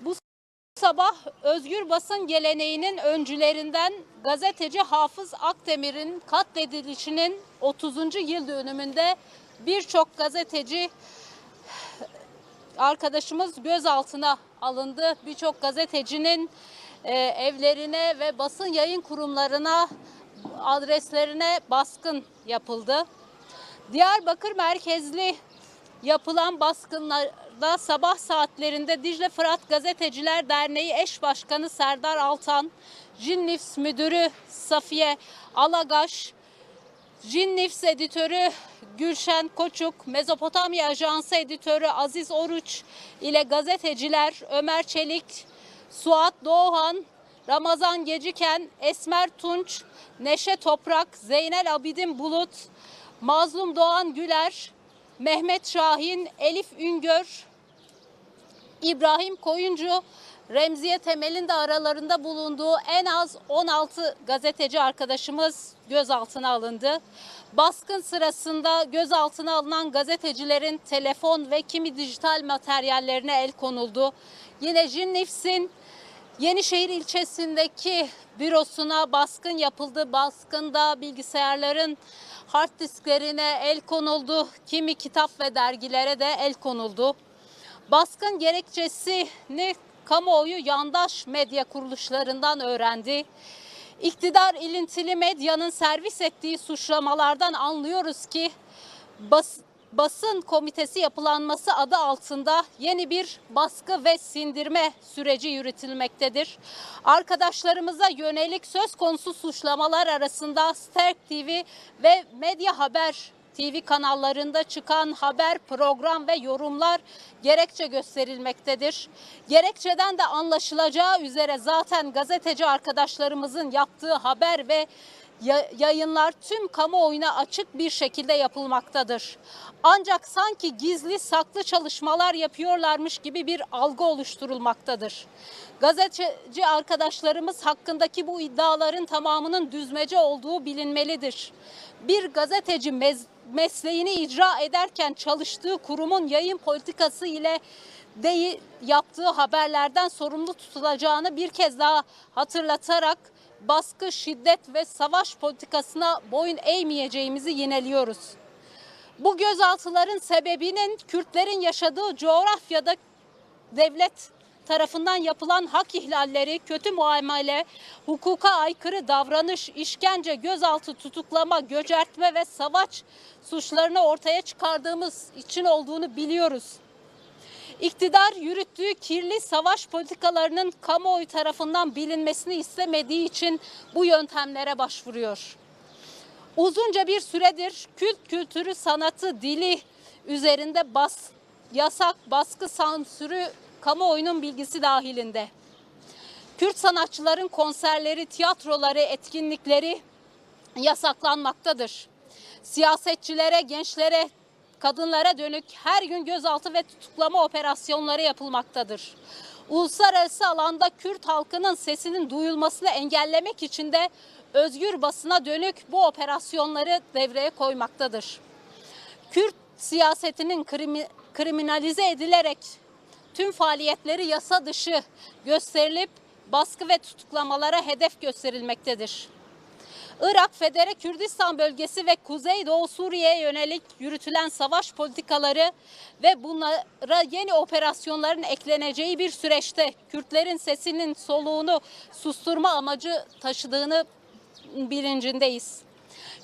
Bu sabah özgür basın geleneğinin öncülerinden gazeteci Hafız Akdemir'in katledilişinin 30. yıl dönümünde birçok gazeteci arkadaşımız gözaltına alındı. Birçok gazetecinin e, evlerine ve basın yayın kurumlarına adreslerine baskın yapıldı. Diyarbakır merkezli yapılan baskınlarda sabah saatlerinde Dicle Fırat Gazeteciler Derneği eş başkanı Serdar Altan, Jinnifs müdürü Safiye Alagaş, Jinnifs editörü Gülşen Koçuk, Mezopotamya Ajansı editörü Aziz Oruç ile gazeteciler Ömer Çelik, Suat Doğan, Ramazan Geciken, Esmer Tunç, Neşe Toprak, Zeynel Abidin Bulut, Mazlum Doğan Güler, Mehmet Şahin, Elif Üngör, İbrahim Koyuncu, Remziye Temel'in de aralarında bulunduğu en az 16 gazeteci arkadaşımız gözaltına alındı. Baskın sırasında gözaltına alınan gazetecilerin telefon ve kimi dijital materyallerine el konuldu. Yine Jinnifs'in Yenişehir ilçesindeki bürosuna baskın yapıldı. Baskında bilgisayarların hard disklerine el konuldu. Kimi kitap ve dergilere de el konuldu. Baskın gerekçesini kamuoyu yandaş medya kuruluşlarından öğrendi. İktidar ilintili medyanın servis ettiği suçlamalardan anlıyoruz ki bas, basın komitesi yapılanması adı altında yeni bir baskı ve sindirme süreci yürütülmektedir. Arkadaşlarımıza yönelik söz konusu suçlamalar arasında Sterk TV ve Medya Haber TV kanallarında çıkan haber, program ve yorumlar gerekçe gösterilmektedir. Gerekçeden de anlaşılacağı üzere zaten gazeteci arkadaşlarımızın yaptığı haber ve yayınlar tüm kamuoyuna açık bir şekilde yapılmaktadır. Ancak sanki gizli saklı çalışmalar yapıyorlarmış gibi bir algı oluşturulmaktadır. Gazeteci arkadaşlarımız hakkındaki bu iddiaların tamamının düzmece olduğu bilinmelidir. Bir gazeteci mesleğini icra ederken çalıştığı kurumun yayın politikası ile değil yaptığı haberlerden sorumlu tutulacağını bir kez daha hatırlatarak baskı, şiddet ve savaş politikasına boyun eğmeyeceğimizi yineliyoruz. Bu gözaltıların sebebinin Kürtlerin yaşadığı coğrafyada devlet tarafından yapılan hak ihlalleri, kötü muamele, hukuka aykırı davranış, işkence, gözaltı, tutuklama, göcertme ve savaş suçlarını ortaya çıkardığımız için olduğunu biliyoruz. İktidar yürüttüğü kirli savaş politikalarının kamuoyu tarafından bilinmesini istemediği için bu yöntemlere başvuruyor. Uzunca bir süredir kült kültürü, sanatı, dili üzerinde bas, yasak, baskı, sansürü kamuoyunun bilgisi dahilinde. Kürt sanatçıların konserleri, tiyatroları, etkinlikleri yasaklanmaktadır. Siyasetçilere, gençlere, kadınlara dönük her gün gözaltı ve tutuklama operasyonları yapılmaktadır. Uluslararası alanda Kürt halkının sesinin duyulmasını engellemek için de özgür basına dönük bu operasyonları devreye koymaktadır. Kürt siyasetinin krimi- kriminalize edilerek tüm faaliyetleri yasa dışı gösterilip baskı ve tutuklamalara hedef gösterilmektedir. Irak, Federe Kürdistan bölgesi ve Kuzeydoğu Suriye'ye yönelik yürütülen savaş politikaları ve bunlara yeni operasyonların ekleneceği bir süreçte Kürtlerin sesinin soluğunu susturma amacı taşıdığını bilincindeyiz.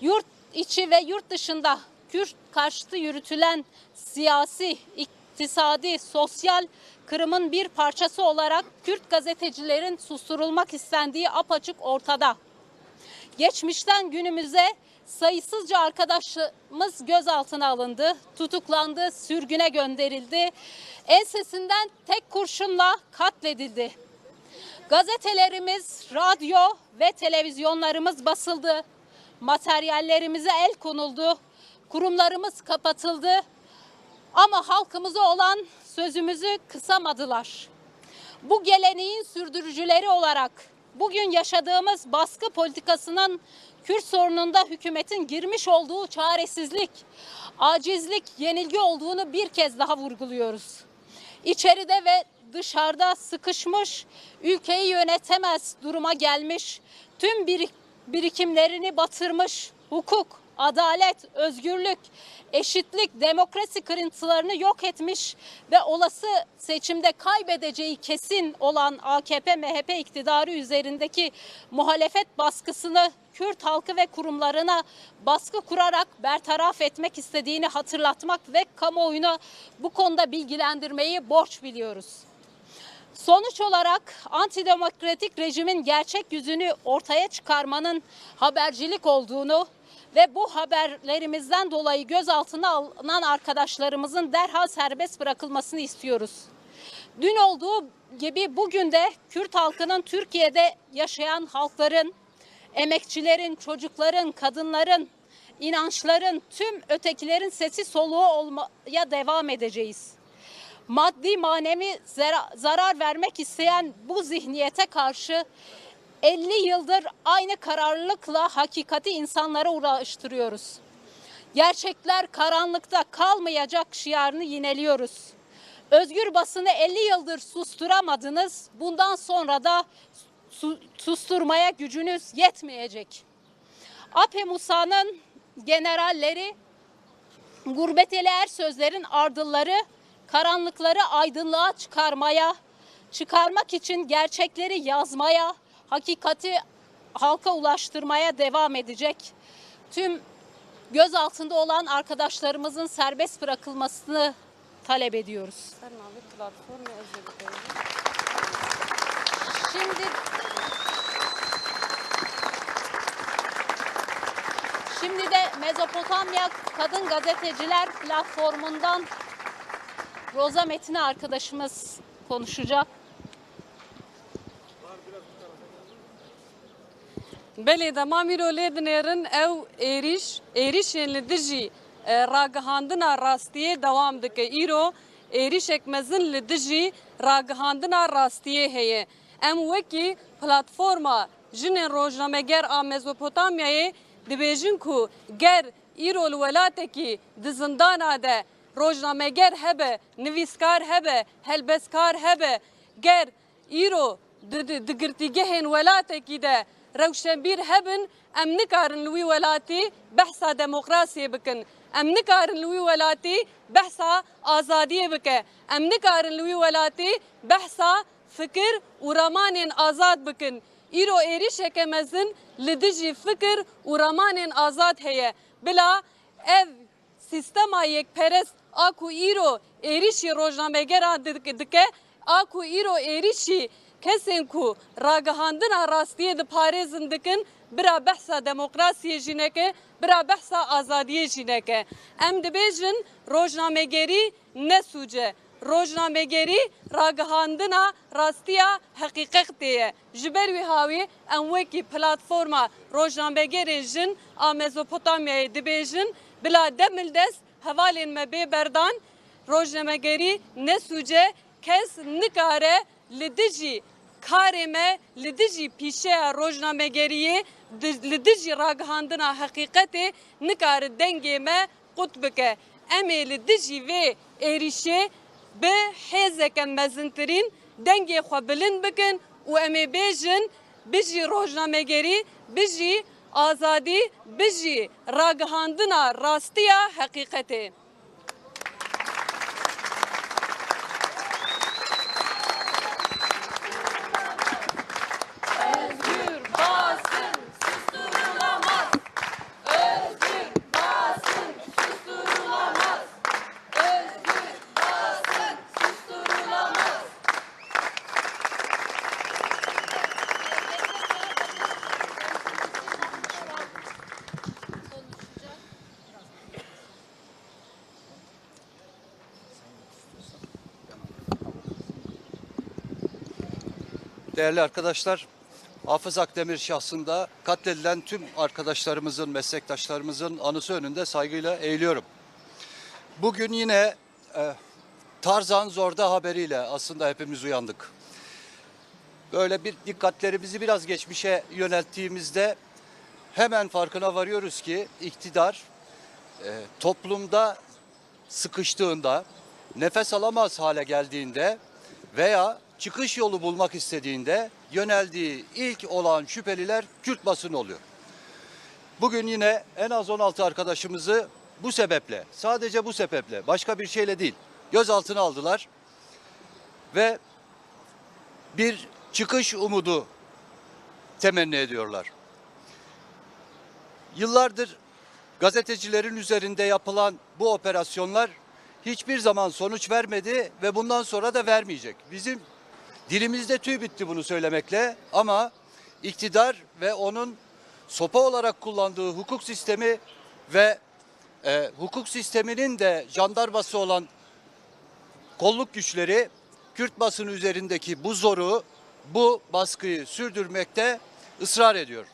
Yurt içi ve yurt dışında Kürt karşıtı yürütülen siyasi, iktisadi, sosyal kırımın bir parçası olarak Kürt gazetecilerin susturulmak istendiği apaçık ortada. Geçmişten günümüze sayısızca arkadaşımız gözaltına alındı, tutuklandı, sürgüne gönderildi. Ensesinden tek kurşunla katledildi. Gazetelerimiz, radyo ve televizyonlarımız basıldı. Materyallerimize el konuldu. Kurumlarımız kapatıldı. Ama halkımıza olan sözümüzü kısamadılar. Bu geleneğin sürdürücüleri olarak bugün yaşadığımız baskı politikasının Kürt sorununda hükümetin girmiş olduğu çaresizlik, acizlik, yenilgi olduğunu bir kez daha vurguluyoruz. İçeride ve dışarıda sıkışmış, ülkeyi yönetemez duruma gelmiş, tüm birik- birikimlerini batırmış, hukuk, adalet, özgürlük, eşitlik, demokrasi kırıntılarını yok etmiş ve olası seçimde kaybedeceği kesin olan AKP MHP iktidarı üzerindeki muhalefet baskısını Kürt halkı ve kurumlarına baskı kurarak bertaraf etmek istediğini hatırlatmak ve kamuoyunu bu konuda bilgilendirmeyi borç biliyoruz. Sonuç olarak antidemokratik rejimin gerçek yüzünü ortaya çıkarmanın habercilik olduğunu ve bu haberlerimizden dolayı gözaltına alınan arkadaşlarımızın derhal serbest bırakılmasını istiyoruz. Dün olduğu gibi bugün de Kürt halkının Türkiye'de yaşayan halkların, emekçilerin, çocukların, kadınların, inançların, tüm ötekilerin sesi soluğu olmaya devam edeceğiz maddi manevi zara- zarar vermek isteyen bu zihniyete karşı 50 yıldır aynı kararlılıkla hakikati insanlara ulaştırıyoruz. Gerçekler karanlıkta kalmayacak şiarını yineliyoruz. Özgür basını 50 yıldır susturamadınız. Bundan sonra da su- susturmaya gücünüz yetmeyecek. APE Musa'nın generalleri gurbeteli er sözlerin ardılları karanlıkları aydınlığa çıkarmaya, çıkarmak için gerçekleri yazmaya, hakikati halka ulaştırmaya devam edecek. Tüm gözaltında olan arkadaşlarımızın serbest bırakılmasını talep ediyoruz. Şimdi Şimdi de Mezopotamya Kadın Gazeteciler platformundan Roza Metine arkadaşımız konuşacak. Belê dema mîro lê dinêrin ew êrîş êrîşên li dijî e, ragihandina rastiyê dewam dike. Îro êrîşek mezin li dijî ragihandina rastiyê heye. Em wekî platforma jinên rojnameger a Mezopotamyayê dibêjin ku ger îro li welatekî di zindana de rojnameger hebe, nivîskar hebe, helbeskar hebe, ger îro di- di di girtîgehên welatekî de rewşenbîr hebin em nikarin li wî welatî behsa demokrasiyê bikin. Em nikarin li wî welatî behsa azadiyê bike. Em nikarin li wî welatî behsa fikir û ramanên azad bikin. Îro êrişeke mezin li dijî fikir û ramanên azad heye. Bila ev Sistema yekperest a ku îro êrişî rojnamegeran dik- dike a ku îro êrişî kesên ku ragihandina rastiyê diparêzin dikin bira behsa demokrasiyê jî neke bira behsa azadiyê jî neke em dibêjin rojnamegerî nesûce rojnamegerî ragihandina rastiya heqîqetê ye ji ber wî hawî em platforma rojnamegerê jin a Mezopotamyayê dibêjin bila demil dest hevalên me bê berdan rojnamegerî nesûce kes nikare li dijî karê me li dijî pîşeya rojnamegeriyê di- li dijî ragihandina heqîqetê nikare dengê me qut bike em ê li dijî vê êrişê bi hêzeke mezintirîn dengê xwe bilind bikin û em ê bêjin bijî rojnamegerî bijî azadî bijî ragihandina rastiya heqîqetê. Özgür basın susturulamaz. Özgür basın susturulamaz. Özgür basın susturulamaz. Değerli arkadaşlar, Hafız Akdemir şahsında katledilen tüm arkadaşlarımızın, meslektaşlarımızın anısı önünde saygıyla eğiliyorum. Bugün yine e, Tarzan Zorda haberiyle aslında hepimiz uyandık. Böyle bir dikkatlerimizi biraz geçmişe yönelttiğimizde hemen farkına varıyoruz ki iktidar e, toplumda sıkıştığında, nefes alamaz hale geldiğinde veya çıkış yolu bulmak istediğinde yöneldiği ilk olan şüpheliler Kürt basını oluyor. Bugün yine en az 16 arkadaşımızı bu sebeple, sadece bu sebeple, başka bir şeyle değil, gözaltına aldılar ve bir çıkış umudu temenni ediyorlar. Yıllardır gazetecilerin üzerinde yapılan bu operasyonlar hiçbir zaman sonuç vermedi ve bundan sonra da vermeyecek. Bizim dilimizde tüy bitti bunu söylemekle ama iktidar ve onun sopa olarak kullandığı hukuk sistemi ve e, hukuk sisteminin de jandarması olan kolluk güçleri Kürt basını üzerindeki bu zoru, bu baskıyı sürdürmekte ısrar ediyor.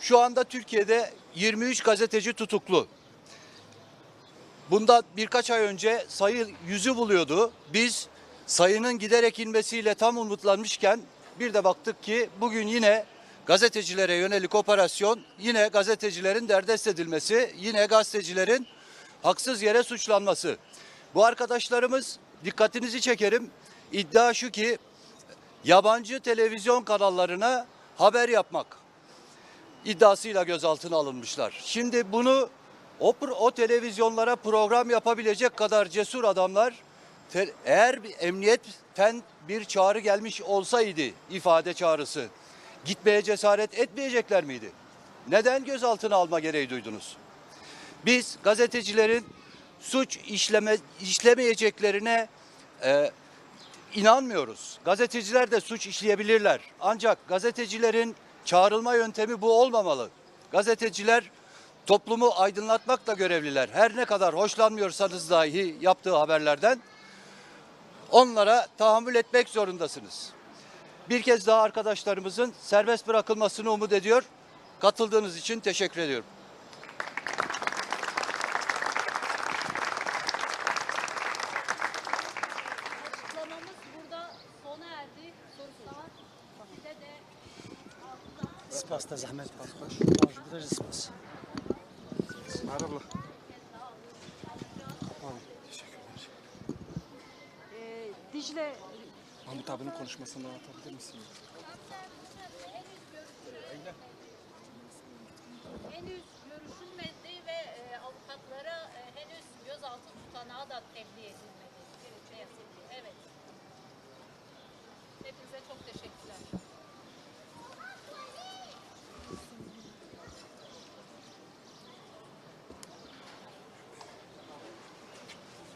Şu anda Türkiye'de 23 gazeteci tutuklu. Bunda birkaç ay önce sayı yüzü buluyordu. Biz sayının giderek inmesiyle tam umutlanmışken bir de baktık ki bugün yine gazetecilere yönelik operasyon, yine gazetecilerin derdest edilmesi, yine gazetecilerin haksız yere suçlanması. Bu arkadaşlarımız dikkatinizi çekerim. İddia şu ki yabancı televizyon kanallarına haber yapmak iddiasıyla gözaltına alınmışlar. Şimdi bunu o, o televizyonlara program yapabilecek kadar cesur adamlar te- eğer emniyetten bir çağrı gelmiş olsaydı ifade çağrısı gitmeye cesaret etmeyecekler miydi? Neden gözaltına alma gereği duydunuz? Biz gazetecilerin suç işleme işlemeyeceklerine e, inanmıyoruz. Gazeteciler de suç işleyebilirler. Ancak gazetecilerin çağrılma yöntemi bu olmamalı. Gazeteciler toplumu aydınlatmakla görevliler. Her ne kadar hoşlanmıyorsanız dahi yaptığı haberlerden onlara tahammül etmek zorundasınız. Bir kez daha arkadaşlarımızın serbest bırakılmasını umut ediyor. Katıldığınız için teşekkür ediyorum. Açıklamamız burada sona erdi. Sorular Merhaba. Dicle... Mahmut abinin konuşmasını anlatabilir misin? Henüz görüşülmedi ve e, avukatlara e, henüz gözaltı tutanağı da tebliğ edilmedi. Evet. Hepinize çok teşekkürler.